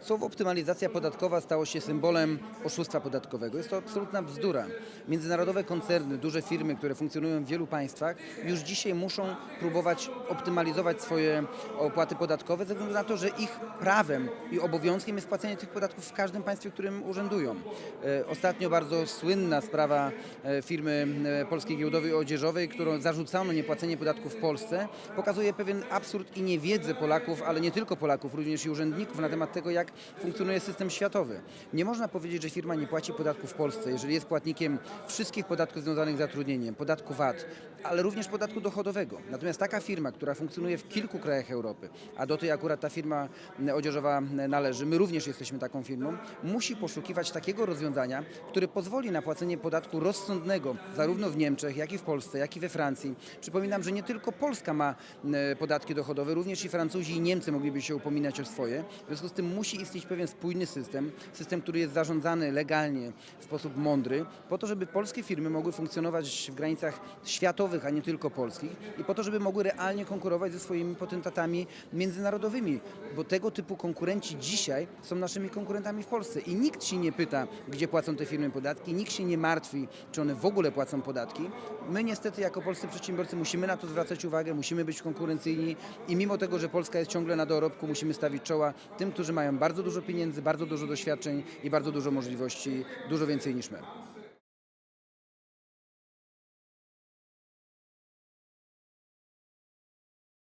Słowo optymalizacja podatkowa stało się symbolem oszustwa podatkowego. Jest to absolutna bzdura. Międzynarodowe koncerny, duże firmy, które funkcjonują w wielu państwach, już dzisiaj muszą próbować optymalizować swoje opłaty podatkowe ze względu na to, że ich prawem i obowiązkiem jest płacenie tych podatków w każdym państwie, w którym urzędują. E, Ostatnio bardzo słynna sprawa e, firmy e, Polskiej Giełdowej Odzieżowej, którą zarzucano niepłacenie podatków w Polsce, pokazuje pewien absurd i niewiedzę Polaków, ale nie tylko Polaków, również i urzędników na temat tego, jak funkcjonuje system światowy. Nie można powiedzieć, że firma nie płaci podatków w Polsce, jeżeli jest płatnikiem wszystkich podatków związanych z zatrudnieniem, podatku VAT, ale również podatku dochodowego. Natomiast taka firma, która funkcjonuje w kilku krajach Europy, a do tej akurat ta firma odzieżowa należy, my również jesteśmy taką firmą, musi poszukiwać takiego rozwiązania, które pozwoli na płacenie podatku rozsądnego zarówno w Niemczech, jak i w Polsce, jak i we Francji. Przypominam, że nie tylko Polska ma m, podatki dochodowe, również i Francuzi i Niemcy mogliby się upominać o swoje. W związku z tym musi istnieć pewien spójny system, system, który jest zarządzany legalnie w sposób mądry, po to, żeby polskie firmy mogły funkcjonować w granicach światowych, a nie tylko polskich i po to, żeby mogły realnie konkurować ze swoimi potentatami międzynarodowymi, bo tego typu konkurenci dzisiaj są naszymi konkurentami w Polsce i nikt się nie pyta, gdzie płacą te firmy podatki, nikt się nie martwi, czy one w ogóle płacą podatki. My niestety jako polscy przedsiębiorcy musimy na to zwracać uwagę, musimy być konkurencyjni i mimo tego, że Polska jest ciągle na dorobku, musimy stawić czoła tym, którzy mają bardzo dużo pieniędzy, bardzo dużo doświadczeń i bardzo dużo możliwości, dużo więcej niż my.